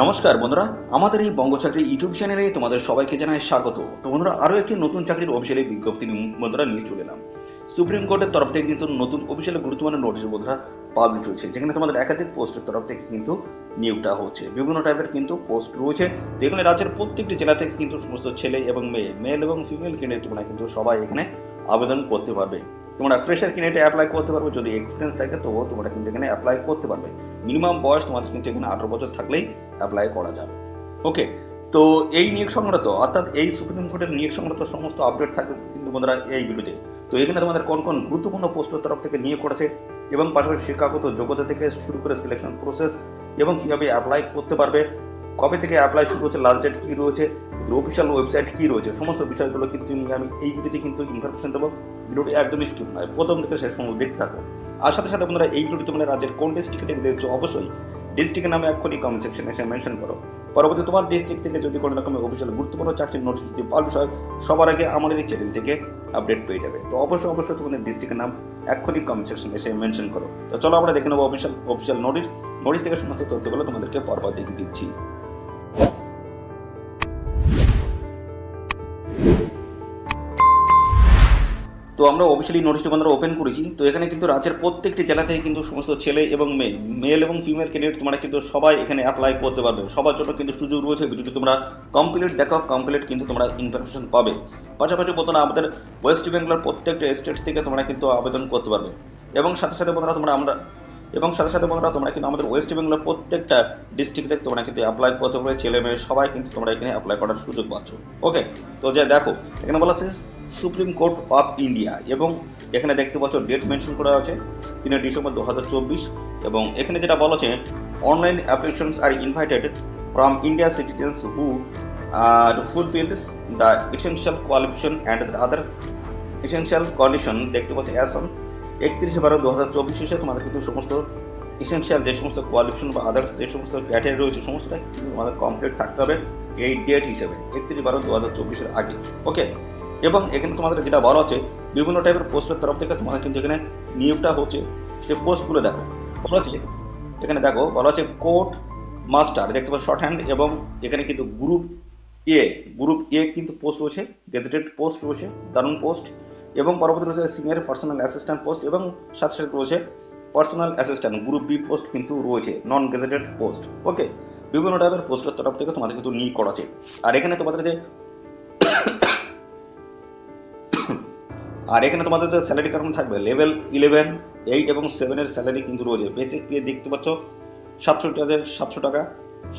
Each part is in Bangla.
নমস্কার বন্ধুরা, আমাদের এই বঙ্গ চাকরি ইউটিউব চ্যানেলে তোমাদের সবাইকে জানাই স্বাগত। তো বন্ধুরা, আরও একটি নতুন চাকরির অফিসিয়ালি বিজ্ঞপ্তি বন্ধুরা নিয়ে চলে এলাম। সুপ্রিম কোর্টের তরফ থেকে কিন্তু নতুন অফিসিয়ালি গুরুত্বপূর্ণ নোটিশ বন্ধুরা পাবলিশ হয়েছে, যেখানে তোমাদের একাধিক পোস্টের তরফ থেকে কিন্তু নিয়োগটা হচ্ছে। বিভিন্ন টাইপের কিন্তু পোস্ট রয়েছে। যেখানে রাজ্যের প্রত্যেকটি জেলা থেকে কিন্তু সমস্ত ছেলে এবং মেয়ে মেল এবং ফিমেল ক্যান্ডিডেট তোমরা কিন্তু সবাই এখানে আবেদন করতে পারবে। তোমরা ফ্রেশার ক্যান্ডিডেটে অ্যাপ্লাই করতে পারবে, যদি এক্সপিরিয়েন্স থাকে তো তোমরা কিন্তু এখানে অ্যাপ্লাই করতে পারবে। মিনিমাম বয়স তোমাদের কিন্তু এখানে আঠারো বছর থাকলেই অ্যাপ্লাই করা যাবে। ওকে তো এই নিয়োগ সংক্রান্ত, অর্থাৎ এই সুপ্রিম কোর্টের নিয়োগ সংক্রান্ত সমস্ত আপডেট থাকবে কিন্তু বন্ধুরা এই ভিডিওতে তো। এখানে তোমাদের কোন কোন গুরুত্বপূর্ণ পোস্টের তরফ থেকে নিয়োগ করেছে এবং পাশাপাশি শিক্ষাগত যোগ্যতা থেকে শুরু করে সিলেকশন প্রসেস এবং কীভাবে অ্যাপ্লাই করতে পারবে, কবে থেকে অ্যাপ্লাই শুরু হচ্ছে লাস্ট ডেট কি রয়েছে অফিসিয়াল ওয়েবসাইট কি রয়েছে, সমস্ত বিষয়গুলো কিন্তু আমি এই ভিডিওতে কিন্তু ইনফরমেশন দেবো। ভিডিওটি একদমই স্কিপ নয়, প্রথম থেকে শেষ পর্যন্ত দেখতে থাকো। আর সাথে সাথে বন্ধুরা এই ভিডিওটি তোমরা রাজ্যের কোন ডিস্ট্রিক্ট দেখছ অবশ্যই ডিস্ট্রিক্টের নামে এক্ষুনি কমেন্ট সেকশনে এসে মেনশন করো। পরবর্তী তোমার ডিস্ট্রিক্ট থেকে যদি কোনো রকমের অফিসিয়াল গুরুত্বপূর্ণ চাকরির নোটিশ যদি পাবলিশ হয় সবার আগে আমাদের এই চ্যানেল থেকে আপডেট পেয়ে যাবে। তো অবশ্যই অবশ্যই তোমাদের ডিস্ট্রিক্টের নাম এক্ষুনি কমেন্ট সেকশনে এসে মেনশন করো। তো চলো আমরা দেখে নেব অফিসিয়াল অফিসিয়াল নোটিশ নোটিশ থেকে সমস্ত তথ্যগুলো তোমাদেরকে পরপর দেখিয়ে দিচ্ছি। তো আমরা অফিসিয়ালি নোটিশটি আমরা ওপেন করেছি। তো এখানে কিন্তু রাজ্যের প্রত্যেকটি জেলা থেকে কিন্তু সমস্ত ছেলে এবং মেয়ে মেল এবং ফিমেল ক্যান্ডিডেট তোমরা কিন্তু সবাই এখানে অ্যাপ্লাই করতে পারবে। সবার জন্য কিন্তু সুযোগ রয়েছে, যদি তোমরা কমপ্লিট দেখো কমপ্লিট কিন্তু তোমরা ইনফরমেশন পাবে। পাশাপাশি বন্ধুরা আমাদের ওয়েস্ট বেঙ্গলের প্রত্যেকটা স্টেট থেকে তোমরা কিন্তু আবেদন করতে পারবে। এবং সাথে সাথে বন্ধুরা তোমরা আমরা, এবং সাথে সাথে বন্ধুরা তোমরা কিন্তু আমাদের ওয়েস্ট বেঙ্গলের প্রত্যেকটা ডিস্ট্রিক্ট থেকে তোমরা কিন্তু অ্যাপ্লাই করতে পারবে। ছেলে, মেয়ে সবাই কিন্তু তোমরা এখানে অ্যাপ্লাই করার সুযোগ পাচ্ছ। ওকে তো যে দেখো, এখানে বলা আছে সুপ্রিম কোর্ট অফ ইন্ডিয়া এবং এখানে দেখতে পাচ্ছ ডেট মেনশন করা আছে তিন ডিসেম্বর দু হাজার চব্বিশ এবং এখানে যেটা বলা আছে, online applications are invited from India citizens who are fulfils the essential qualification and the other essential condition দেখতে পাচ্ছ অ্যাজ অন একত্রিশে বারো দু হাজার চব্বিশ তোমাদের কিন্তু সমস্ত এসেনশিয়াল যে সমস্ত কোয়ালিফিকেশন বা আদার্স যে সমস্ত ক্যাটারি রয়েছে, সমস্তটা কিন্তু তোমাদের কমপ্লিট থাকতে হবে এই ডেট হিসেবে, একত্রিশ বারো দু হাজার চব্বিশের আগে। ওকে এবং এখানে তোমাদের যেটা বলা হচ্ছে, বিভিন্ন টাইপের পোস্টের তরফ থেকে তোমাদের কিন্তু এখানে নিয়োগটা হচ্ছে। সে পোস্টগুলো দেখো। বলা হচ্ছে, এখানে দেখো, বলা হচ্ছে কোর্ট মাস্টার, দেখতে পাচ্ছ শর্ট হ্যান্ড এবং এখানে কিন্তু গ্রুপ এ গ্রুপ এ কিন্তু পোস্ট রয়েছে গেজেটেড পোস্ট রয়েছে, দারুণ পোস্ট এবং পরবর্তী রয়েছে সিনিয়র পার্সোনাল অ্যাসিস্ট্যান্ট পোস্ট এবং সাথে সাথে রয়েছে personal assistant group B post কিন্তু রয়েছে নন গেজেটেড পোস্ট ওকে বিভিন্ন টাইপের পোস্টের তরফ থেকে তোমাদের কিন্তু নিয়োগ করা আছে আর এখানে তোমাদের যে আর এখানে তোমাদের যে স্যালারি কারণ থাকবে লেভেল ইলেভেন এইট এবং সেভেনের স্যালারি কিন্তু রয়েছে। বেসিক পে দেখতে পাচ্ছ, সাতষট্টি হাজার সাতশো টাকা,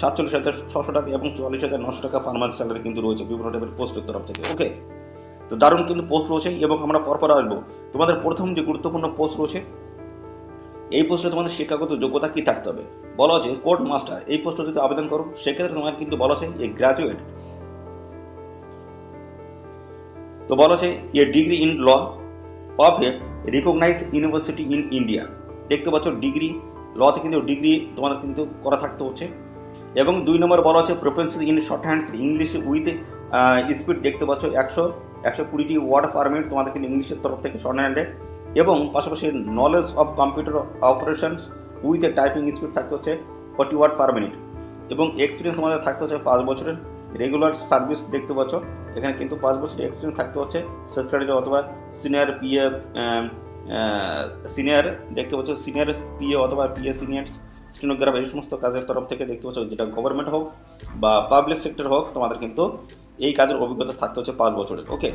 সাতচল্লিশ হাজার ছশো টাকা এবং চুয়াল্লিশ হাজার নশো টাকা পার মান্থ স্যালারি কিন্তু রয়েছে বিভিন্ন টাইপের পোস্টের তরফ থেকে ওকে তো দারুণ কিন্তু পোস্ট রয়েছে এবং আমরা পরপর আসব। তোমাদের প্রথম যে গুরুত্বপূর্ণ পোস্ট রয়েছে, এই পোস্টে তোমাদের শিক্ষাগত যোগ্যতা কি থাকতে হবে? বলা আছে কোর্ট মাস্টার এই পোস্টে যদি আবেদন করো, সেক্ষেত্রে তোমার কিন্তু বলা আছে এ গ্রাজুয়েট তো বলা আছে a degree in law of a recognise university in India দেখতে পাচ্ছ ডিগ্রি, লতে কিন্তু ডিগ্রি তোমাদের কিন্তু করা থাকতে হচ্ছে। এবং দুই নম্বর বলা হচ্ছে preference in short hands English with speed দেখতে পাচ্ছ একশো একশো কুড়িটি ওয়ার্ড পার মিনিট তোমাদের কিন্তু ইংলিশের তরফ থেকে শর্ট হ্যান্ডে এবং পাশাপাশি knowledge of computer operations with a typing speed থাকতে হচ্ছে ফর্টি ওয়ার্ড পার মিনিট এবং এক্সপিরিয়েন্স তোমাদের থাকতে হচ্ছে পাঁচ বছরের। রেগুলার সার্ভিস দেখতে পাচ্ছ। এখানে কিন্তু পাঁচ বছরের এক্সপিরিয়েন্স থাকতে হচ্ছে। সেক্রেটারি অথবা সিনিয়র পিএ সিনিয়র দেখতে পাচ্ছ সিনিয়র পিএ অথবা পিএ সিনিয়র স্টেনোগ্রাফ এই সমস্ত কাজের তরফ থেকে দেখতে পাচ্ছ, যেটা গভর্নমেন্ট হোক বা পাবলিক সেক্টর হোক, তোমাদের কিন্তু এই কাজের অভিজ্ঞতা থাকতে হচ্ছে পাঁচ বছরের ওকে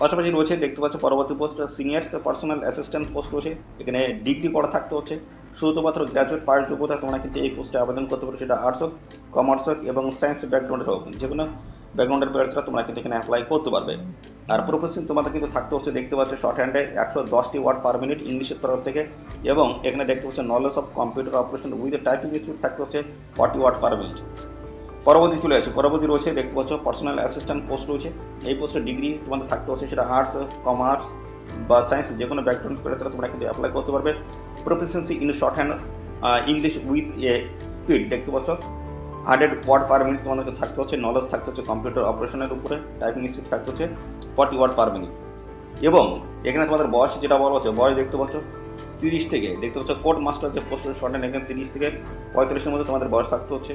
পাশাপাশি রয়েছে, দেখতে পাচ্ছ, পরবর্তী post senior personal assistant post রয়েছে, এখানে ডিগ্রি করা থাকতে হচ্ছে। শুধুমাত্র গ্র্যাজুয়েট পাস যোগ্যতা তোমরা কিন্তু এই পোস্টে আবেদন করতে পারো, সেটা আর্টস হোক কমার্স হোক এবং সায়েন্স ব্যাকগ্রাউন্ডের হোক যে কোনো ব্যাকগ্রাউন্ডের প্লেয়ার্সরা তোমরা কিন্তু এখানে অ্যাপ্লাই করতে পারবে। আর প্রফেশন তোমাদের কিন্তু থাকতে হচ্ছে, দেখতে পাচ্ছ শর্ট হ্যান্ডে একশো দশটি ওয়ার্ড পার মিনিট ইংলিশের তরফ থেকে এবং এখানে দেখতে পাচ্ছ knowledge of computer operation with typing speed থাকতে হচ্ছে ফর্টি ওয়ার্ড পার মিনিট পরবর্তী চলে আসে, পরবর্তী রয়েছে দেখতে পাচ্ছ পার্সোনাল অ্যাসিস্ট্যান্ট পোস্ট রয়েছে। এই পোস্টের ডিগ্রি তোমাদের থাকতে হচ্ছে, সেটা আর্টস কমার্স বা সায়েন্স যে কোনো ব্যাকগ্রাউন্ড করে তারা তোমরা কিন্তু অ্যাপ্লাই করতে পারবে। Proficiency in short hand English with a speed দেখতে পাচ্ছ। হান্ড্রেড ওয়ার্ড পার মিনিট তোমাদেরকে থাকতে হচ্ছে নলেজ থাকতে হচ্ছে কম্পিউটার অপারেশনের উপরে টাইপিং স্পিড থাকতে হচ্ছে ফর্টি ওয়ার্ড পার মিনিট এবং এখানে তোমাদের বয়স যেটা বলা হচ্ছে বয়স দেখতে পাচ্ছ তিরিশ থেকে, দেখতে পাচ্ছ কোর্ট মাস্টার যে পোস্ট শর্ট হ্যান্ড এখানে তিরিশ থেকে পঁয়তাল্লিশের মধ্যে তোমাদের বয়স থাকতে হচ্ছে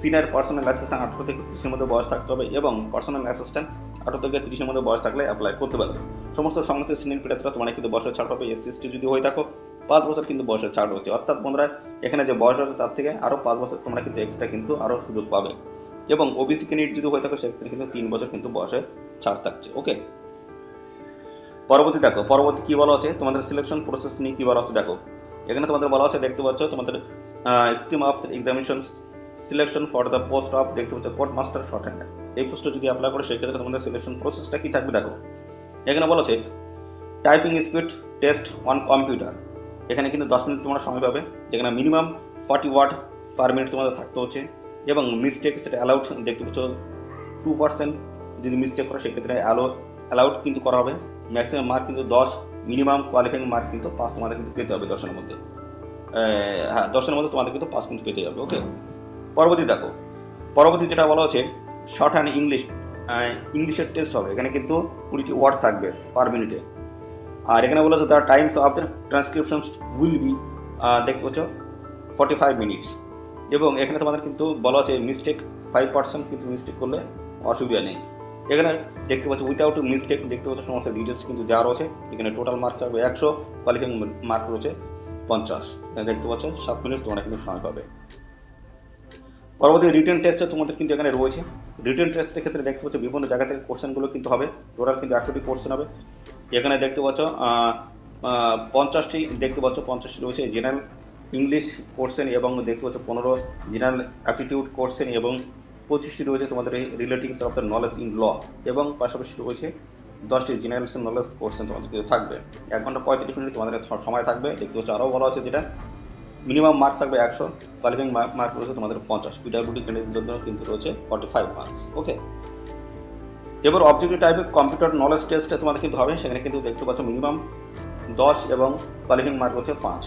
সিনিয়র পার্সোনাল অ্যাসিস্ট্যান্ট আঠারো থেকে তিরিশের মধ্যে বয়স থাকতে হবে এবং পার্সোনাল অ্যাসিস্ট্যান্ট আঠারো থেকে তিরিশের মধ্যে বয়স থাকলে অ্যাপ্লাই করতে পারবে। সমস্ত সংগঠিত শ্রেণির ক্রেতারা তোমার কিন্তু বয়সের ছাড় পাবে এসসি যদি হয়ে থাকো পাঁচ বছর কিন্তু বয়সের ছাড় রয়েছে অর্থাৎ বন্ধুরা, এখানে যে বয়স আছে তার থেকে আরও পাঁচ বছর তোমরা কিন্তু এক্সট্রা কিন্তু আরও সুযোগ পাবে। এবং ওবিসি ক্যান্ডিডেট যদি হয়ে থাকে, সেক্ষেত্রে কিন্তু তিন বছর কিন্তু বয়সে ছাড় থাকছে ওকে পরবর্তী দেখো, পরবর্তী কি বলা আছে তোমাদের সিলেকশন প্রসেস নিয়ে কি বলা আছে দেখো, এখানে তোমাদের বলা আছে দেখতে পাচ্ছ, তোমাদের scheme of examination selection for the post of দেখতে পাচ্ছ কোর্ট মাস্টার শর্ট হ্যান্ড এই পোস্টে যদি অ্যাপ্লাই করে, সেক্ষেত্রে তোমাদের সিলেকশন প্রসেসটা কি থাকবে? দেখো, এখানে বলা আছে typing speed test on computer এখানে কিন্তু দশ মিনিট তোমরা সময় পাবে। যেখানে minimum forty word per minute তোমাদের থাকতে হচ্ছে। এবং মিস্টেক সেটা অ্যালাউড দেখতে পাচ্ছ টু পার্সেন্ট যদি মিস্টেক করে, সেক্ষেত্রে অ্যালো অ্যালাউড কিন্তু করা হবে। ম্যাক্সিমাম মার্ক কিন্তু দশ মিনিমাম কোয়ালিফাইং মার্ক কিন্তু পাস তোমাদের কিন্তু পেতে হবে দশের মধ্যে। হ্যাঁ দশের মধ্যে তোমাদের কিন্তু পাস কিন্তু পেতে যাবে ওকে পরবর্তী দেখো, পরবর্তী যেটা বলা হচ্ছে শর্ট হ্যান্ড ইংলিশ ইংলিশের টেস্ট হবে। এখানে কিন্তু কুড়িটি ওয়ার্ড থাকবে পার মিনিটে আর এখানে বলা হচ্ছে the times of the transcription will be দেখতে পাচ্ছ ফর্টি ফাইভ মিনিটস এবং এখানে তোমাদের কিন্তু বলা আছে মিস্টেক ফাইভ পার্সেন্ট কিন্তু মিস্টেক করলে অসুবিধা নেই। এখানে দেখতে পাচ্ছ উইথাউট মিস্টেক দেখতে পাচ্ছ, সমস্ত ডিটেলস কিন্তু দেওয়া রয়েছে। এখানে টোটাল মার্ক থাকবে একশো কোয়ালিফাইং মার্ক রয়েছে পঞ্চাশ। দেখতে পাচ্ছ, সাত মিনিট তোমরা কিন্তু সময় পাবে। পরবর্তী রিটেন টেস্টে তোমাদের কিন্তু এখানে রয়েছে। রিটেন টেস্টের ক্ষেত্রে দেখতে পাচ্ছ, বিভিন্ন জায়গা থেকে কোশ্চেনগুলো কিন্তু হবে। টোটাল কিন্তু একশোটি কোশ্চেন হবে। এখানে দেখতে পাচ্ছ পঞ্চাশটি, দেখতে পাচ্ছ পঞ্চাশটি রয়েছে জেনারেল ইংলিশ কোশ্চেন এবং দেখতে পাচ্ছ পনেরো জেনারেল অ্যাপটিটিউড কোশ্চেন এবং পঁচিশটি রয়েছে তোমাদের relative of the knowledge in law এবং পাশাপাশি রয়েছে দশটি জেনারেল নলেজ কোশ্চেন তোমাদের থাকবে। এক ঘণ্টা পঁয়ত্রিশ মিনিট তোমাদের সময় থাকবে, দেখতে পাচ্ছ আরও ভালো আছে যেটা। মিনিমাম মার্ক থাকবে একশো কোয়ালিফাইং মার্ক রয়েছে তোমাদের পঞ্চাশ। পিডাব্লিউডি ক্যান্ডিডেটদের জন্য কিন্তু রয়েছে ফর্টি ফাইভ মার্কস ওকে এবার অবজেক্টিভ টাইপের কম্পিউটার নলেজ টেস্টে তোমাদের কিন্তু হবে, সেখানে কিন্তু দেখতে পাচ্ছ মিনিমাম দশ এবং কোয়ালিফাইং মার্ক হচ্ছে পাঁচ।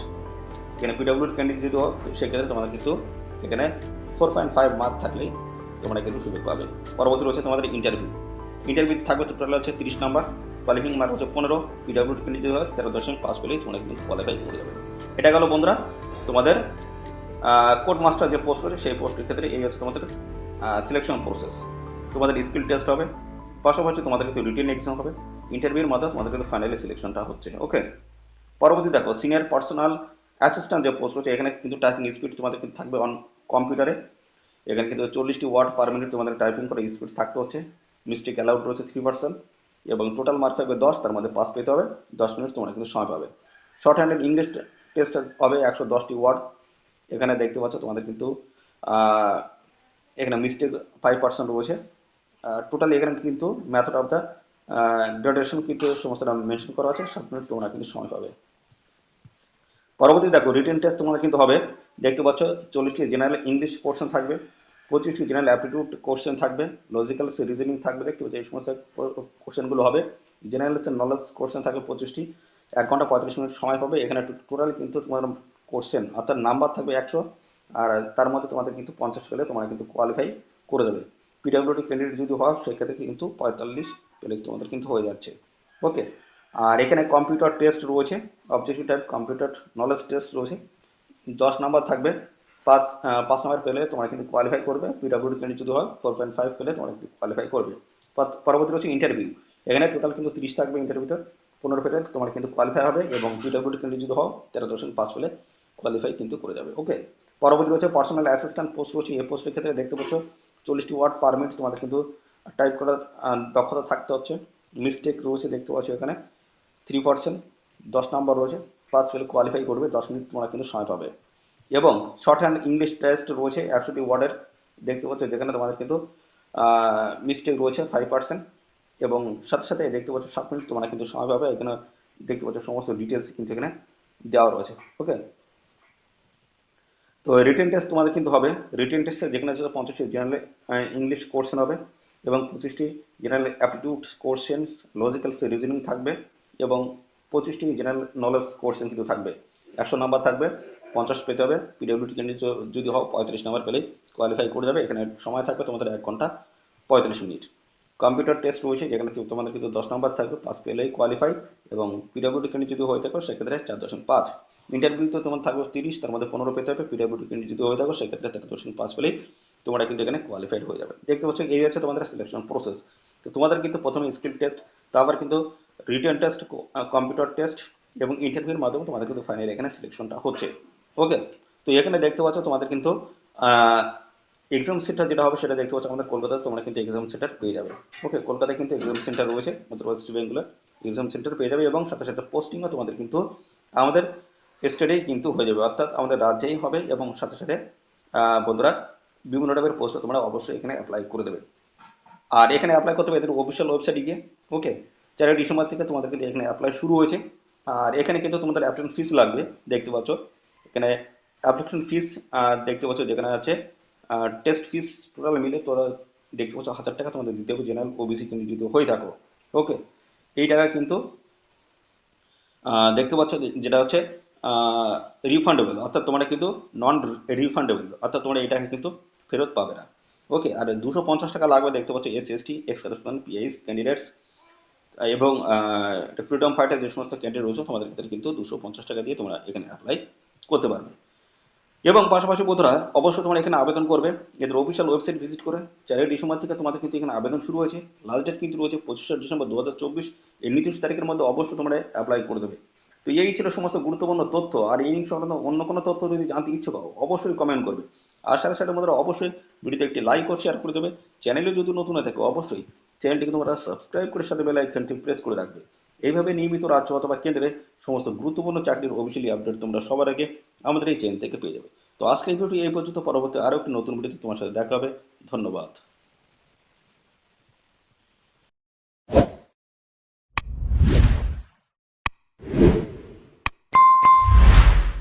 এখানে পিডাব্লিউডি ক্যান্ডিডেট যদি হোক সেক্ষেত্রে তোমাদের কিন্তু এখানে ফোর পয়েন্ট ফাইভ মার্ক থাকলেই তোমরা কিন্তু সুযোগ পাবে। পরবর্তী রয়েছে তোমাদের ইন্টারভিউ ইন্টারভিউ থাকবে টোটাল হচ্ছে তিরিশ নাম্বার কোয়ালিফাইং মার্ক হচ্ছে পনেরো পিডাব্লিউডি ক্যান্ডিডেট হয়, তেরো দশমিক পাস পেলেই তোমরা কিন্তু কোয়ালিফাই করে যাবে। এটা গেল বন্ধুরা, তোমাদের কোর্ট মাস্টার যে পোস্ট রয়েছে, সেই পোস্টের ক্ষেত্রে এই হচ্ছে তোমাদের সিলেকশন প্রসেস তোমাদের স্কিল টেস্ট হবে। পাশাপাশি তোমাদের কিন্তু রিটেন এক্সাম হবে ইন্টারভিউর মাধ্যমে তোমাদের কিন্তু ফাইনালি সিলেকশনটা হচ্ছে ওকে পরবর্তী দেখো সিনিয়র পার্সোনাল অ্যাসিস্ট্যান্ট যে পোস্ট হচ্ছে এখানে কিন্তু টাইপিং স্পিড তোমাদের কিন্তু থাকবে অন কম্পিউটারে এখানে কিন্তু চল্লিশটি ওয়ার্ড পার মিনিট তোমাদের টাইপিং করে স্পিড থাকতে হচ্ছে। মিস্টেক অ্যালাউড রয়েছে থ্রি পার্সেন্ট এবং টোটাল মার্ক থাকবে দশ, তার মধ্যে পাস পেতে হবে। দশ মিনিট তোমরা কিন্তু সময় পাবে। শর্ট হ্যান্ডেড ইংলিশ টেস্ট হবে একশো দশটি ওয়ার্ড এখানে দেখতে পাচ্ছ তোমাদের কিন্তু এখানে মিস্টেক ফাইভ পার্সেন্ট রয়েছে। টোটালি এখানে কিন্তু মেথড অফ দ্য গ্রাডুয়েশন কিন্তু সমস্তটা মেনশন করা আছে মিনিট তোমরা কিন্তু সময় পাবে। পরবর্তী দেখো রিটেন টেস্ট তোমাদের কিন্তু হবে। দেখতে পাচ্ছ, চল্লিশটি জেনারেল ইংলিশ পোর্শন থাকবে, পঁচিশটি জেনারেল অ্যাপটিটিউড কোশ্চেন থাকবে লজিক্যাল রিজনিং থাকবে, দেখতে পাচ্ছ, এই সমস্ত কোশ্চেনগুলো হবে। জেনারেল নলেজ কোশ্চেন থাকবে পঁচিশটি, এক ঘণ্টা পঁয়ত্রিশ মিনিট সময় পাবে। এখানে টোটাল কিন্তু তোমার কোশ্চেন অর্থাৎ নাম্বার থাকবে একশো, আর তার মধ্যে তোমাদের কিন্তু পঞ্চাশ পেলে তোমরা কিন্তু কোয়ালিফাই করে দেবে পিডাব্লিউডি ক্যান্ডিডেট যদি হয়, সেক্ষেত্রে কিন্তু পঁয়তাল্লিশ পেলে তোমাদের কিন্তু হয়ে যাচ্ছে। ওকে আর এখানে কম্পিউটার টেস্ট রয়েছে objective type computer knowledge test রয়েছে। দশ নাম্বার থাকবে। পাঁচ পাঁচ নাম্বার পেলে তোমরা কিন্তু কোয়ালিফাই করবে। পিডাব্লিউডি ক্যান্ডিডেট যদি হয় ফোর পয়েন্ট ফাইভ পেলে তোমরা কিন্তু কোয়ালিফাই করবে। পরবর্তী রয়েছে ইন্টারভিউ এখানে টোটাল কিন্তু তিরিশ থাকবে ইন্টারভিউটা পনেরো পেলে তোমার কিন্তু কোয়ালিফাই হবে এবং পিডাব্লিউডি ক্যান্ডিডেট যদি হও তেরো দশমিক পাঁচ পেলে কোয়ালিফাই কিন্তু করে যাবে। ওকে পরবর্তী রয়েছে পার্সোনাল অ্যাসিস্ট্যান্ট পোস্ট রয়েছে। এই পোস্টের ক্ষেত্রে দেখতে পাচ্ছ চল্লিশটি ওয়ার্ড পার মিনিট তোমাদের কিন্তু টাইপ করার দক্ষতা থাকতে হচ্ছে। মিস্টেক রয়েছে, দেখতে পাচ্ছ এখানে। থ্রি পার্সেন্ট দশ নাম্বার রয়েছে। পাস পেলে কোয়ালিফাই করবে, দশ মিনিট তোমরা কিন্তু সময় পাবে। এবং শর্ট হ্যান্ড ইংলিশ টেস্ট রয়েছে একশোটি ওয়ার্ডের দেখতে পাচ্ছ যেখানে তোমাদের কিন্তু মিস্টেক রয়েছে ফাইভ পার্সেন্ট এবং সাথে সাথে দেখতে পাচ্ছ সাত মিনিট তোমরা কিন্তু সময় পাবে। এখানে দেখতে পাচ্ছ সমস্ত ডিটেলস কিন্তু এখানে দেওয়া রয়েছে। ওকে তো রিটেন টেস্ট তোমাদের কিন্তু হবে। রিটেন টেস্টে যেখানে যেটা পঞ্চাশটি জেনারেল ইংলিশ কোর্সেন হবে এবং পঁচিশটি general aptitude question logical reasoning থাকবে এবং পঁচিশটি জেনারেল নলেজ কোর্সেন কিন্তু থাকবে। একশো নাম্বার থাকবে, পঞ্চাশ পেতে হবে। পিডব্লিউটি ক্যান্ডিডেট যদি হও পঁয়ত্রিশ নাম্বার পেলেই কোয়ালিফাই করে যাবে। এখানে সময় থাকবে তোমাদের এক ঘণ্টা পঁয়ত্রিশ মিনিট। কম্পিউটার টেস্ট রয়েছে যেখানে তোমাদের কিন্তু দশ নম্বর থাকবে পাস পেলেই কোয়ালিফাই এবং পিডাব্লিউডি ক্যান্ডিডেট যদি হয়ে থাকো সেক্ষেত্রে চার দশমিক পাঁচ। ইন্টারভিউতে তোমার থাকবে তিরিশ, তার মধ্যে পনেরো পেতে হবে পিডাব্লিউডি যদি হয়ে থাকো, সেক্ষেত্রে তেরো দশমিক পাঁচ পেলেই তোমরা কিন্তু এখানে কোয়ালিফাইড হয়ে যাবে। দেখতে পাচ্ছ, এই হচ্ছে তোমাদের সিলেকশন প্রসেস তো তোমাদের কিন্তু প্রথমে স্কিল টেস্ট তারপর কিন্তু রিটার্ন টেস্ট কম্পিউটার টেস্ট এবং ইন্টারভিউর মাধ্যমে তোমাদের কিন্তু ফাইনালি এখানে সিলেকশনটা হচ্ছে। ওকে তো এখানে দেখতে পাচ্ছ, তোমাদের কিন্তু এক্সাম সেন্টার যেটা হবে, সেটা দেখতে পাচ্ছ, আমাদের কলকাতায় তোমরা কিন্তু এক্সাম সেন্টার পেয়ে যাবে। ওকে কলকাতায় কিন্তু এক্সাম সেন্টার রয়েছে আমাদের ওয়েস্ট বেঙ্গলে এক্সাম সেন্টার পেয়ে যাবে এবং সাথে সাথে পোস্টিংও তোমাদের কিন্তু আমাদের স্টেটেই কিন্তু হয়ে যাবে। অর্থাৎ আমাদের রাজ্যেই হবে এবং সাথে সাথে বন্ধুরা, বিভিন্ন টাইপের পোস্টে তোমরা অবশ্যই এখানে অ্যাপ্লাই করে দেবে। আর এখানে অ্যাপ্লাই করতে হবে এদের অফিসিয়াল ওয়েবসাইটে গিয়ে ওকে চারই ডিসেম্বর থেকে তোমাদের কিন্তু এখানে অ্যাপ্লাই শুরু হয়েছে। আর এখানে কিন্তু তোমাদের অ্যাপ্লিকেশন ফিস লাগবে, দেখতে পাচ্ছ। এখানে অ্যাপ্লিকেশন ফিস দেখতে পাচ্ছ যেখানে আছে টেস্ট ফিস টোটাল মিলে তোরা দেখতে পাচ্ছ হাজার টাকা তোমাদের দিতে হবে জেনারেল ওবিসি কিন্তু যদি হয়ে থাকো ওকে এই টাকা কিন্তু দেখতে পাচ্ছ যেটা হচ্ছে রিফান্ডেবল অর্থাৎ তোমরা কিন্তু নন রিফান্ডেবল অর্থাৎ তোমরা এটা কিন্তু ফেরত পাবে না। ওকে আর দুশো পঞ্চাশ টাকা লাগবে, দেখতে পাচ্ছ S S T ex PH candidates এবং ফ্রিডম ফাইটার যে সমস্ত ক্যান্ডিডেট রয়েছে, তোমাদের ক্ষেত্রে কিন্তু দুশো পঞ্চাশ টাকা দিয়ে তোমরা এখানে অ্যাপ্লাই করতে পারবে। এবং পাশাপাশি বন্ধুরা, অবশ্যই তোমরা এখানে আবেদন করবে। এদের অফিসিয়াল ওয়েবসাইট ভিজিট করে চারই ডিসেম্বর থেকে তোমাদের কিন্তু এখানে আবেদন শুরু হয়েছে। লাস্ট ডেট কিন্তু রয়েছে পঁচিশে ডিসেম্বর দু হাজার চব্বিশ, এই নির্দিষ্ট তারিখের মধ্যে অবশ্যই তোমরা অ্যাপ্লাই করে দেবে। তো এই ছিল সমস্ত গুরুত্বপূর্ণ তথ্য। আর এই সংক্রান্ত অন্য কোনো তথ্য যদি জানতে ইচ্ছুক হও, অবশ্যই কমেন্ট করবে। আর সাথে সাথে বন্ধুরা, অবশ্যই ভিডিওতে একটি লাইক ও শেয়ার করে দেবে। চ্যানেলে যদি নতুন হয়ে থাকে, অবশ্যই চ্যানেলটিকে তোমরা সাবস্ক্রাইব করে সাথে বেল আইকনটি প্রেস করে রাখবে। এইভাবে নিয়মিত রাজ্য অথবা কেন্দ্রের সমস্ত গুরুত্বপূর্ণ চাকরির অফিসিয়ালি আপডেট তোমরা সবার আগে আমাদের এই চ্যানেল থেকে পেয়ে যাবে। তো আজকের ভিডিওটি এই পর্যন্ত। পরবর্তী আরও একটি নতুন ভিডিওতে তোমার সাথে দেখা হবে। ধন্যবাদ।